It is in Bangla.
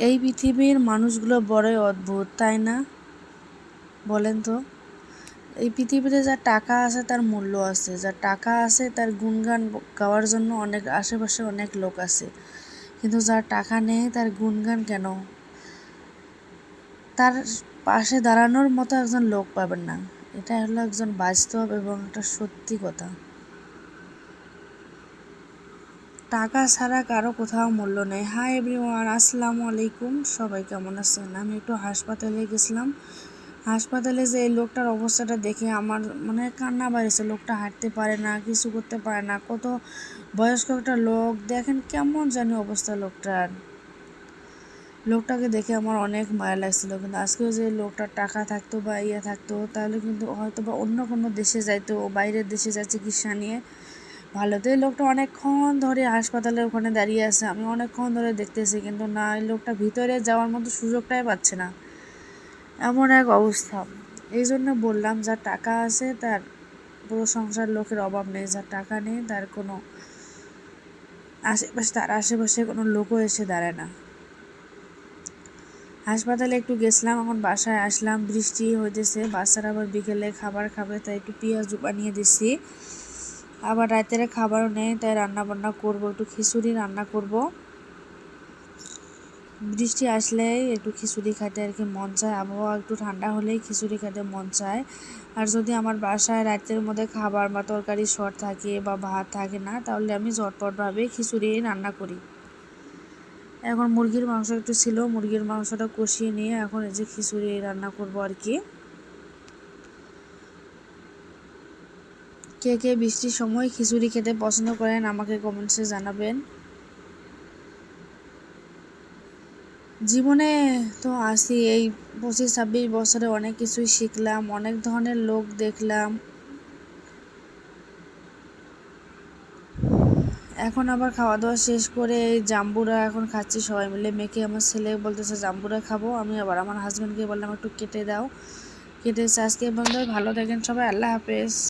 এই পৃথিবীর মানুষগুলো বড়ই অদ্ভুত, তাই না? বলেন তো। এই পৃথিবীতে যার টাকা আছে তার মূল্য আছে যার টাকা আছে তার গুণগান গাওয়ার জন্য অনেক আশেপাশে অনেক লোক আছে। কিন্তু যার টাকা নেই তার গুণগান কেন? তার পাশে দাঁড়ানোর মতো একজন লোক পাবেন না। এটা হলো একজন বাস্তব এবং একটা সত্যি কথা। টাকা ছাড়া কারও কোথাও মূল্য নেই। হাই এভরিওয়ান আসসালামু আলাইকুম। সবাই কেমন আছেন? আমি একটু হাসপাতালে গেছিলাম। হাসপাতালে যে এই লোকটার অবস্থাটা দেখে আমার মানে কান্না বাড়িছে। লোকটা হাঁটতে পারে না, কিছু করতে পারে না। কত বয়স্ক একটা লোক। দেখেন কেমন জানি অবস্থা লোকটার। লোকটাকে দেখে আমার অনেক মায়া লাগছিল। কিন্তু আজকেও যে লোকটার টাকা থাকতো বা ইয়ে থাকতো, তাহলে কিন্তু হয়তো বা অন্য কোনো দেশে যাইতো, বাইরের দেশে যায় চিকিৎসা নিয়ে। ভালো তো এই লোকটা অনেকক্ষণ ধরে হাসপাতালের ওখানে দাঁড়িয়ে আছে। আমি অনেকক্ষণ ধরে দেখতেছি, কিন্তু না, এই লোকটা ভিতরে যাওয়ার মতো সুযোগটাই পাচ্ছে না। এমন এক অবস্থা। এই জন্য বললাম, যার টাকা আছে তার পুরো সংসার লোকের অভাব নেই, যার টাকা নেই তার কোনো আশেপাশে, তার আশেপাশে কোনো লোকও এসে দাঁড়ায় না। হাসপাতালে একটু গেছিলাম, এখন বাসায় আসলাম, বৃষ্টি হইতেছে, বাচ্চারা আবার বিকেলে খাবার খাবে, তাই একটু পেঁয়াজ বানিয়ে দিছি। আবার রাতের খাবারও নেই, তাই রান্না বান্না করব, একটু খিচুড়ি রান্না করব। বৃষ্টি আসলে একটু খিচুড়ি খাইতে আর কি মন চায়। আবহাওয়া একটু ঠান্ডা হলেই খিচুড়ি খেতে মন চায়। আর যদি আমার বাসায় রাতের মধ্যে খাবার বা তরকারি শর্ট থাকে বা ভাত থাকে না, তাহলে আমি ঝটপটভাবে খিচুড়ি রান্না করি। এখন মুরগির মাংস একটু ছিল, মুরগির মাংসটা কষিয়ে নিয়ে এখন এই যে খিচুড়ি রান্না করব আর কি। কে কে বৃষ্টির সময় খিচুড়ি খেতে পছন্দ করেন, আমাকে কমেন্টসে জানাবেন। জীবনে তো আসি এই পঁচিশ ছাব্বিশ বছরে অনেক কিছুই শিখলাম, অনেক ধরনের লোক দেখলাম। এখন আবার খাওয়া দাওয়া শেষ করে এই জাম্বুরা এখন খাচ্ছি সবাই মিলে। মেখে আমার ছেলে বলতেছে, জাম্বুরা খাব। আমি আবার আমার হাজব্যান্ডকে বললাম, একটু কেটে দাও। কেটে আজকে বন্ধু ভালো থাকেন সবাই। আল্লাহ হাফেজ।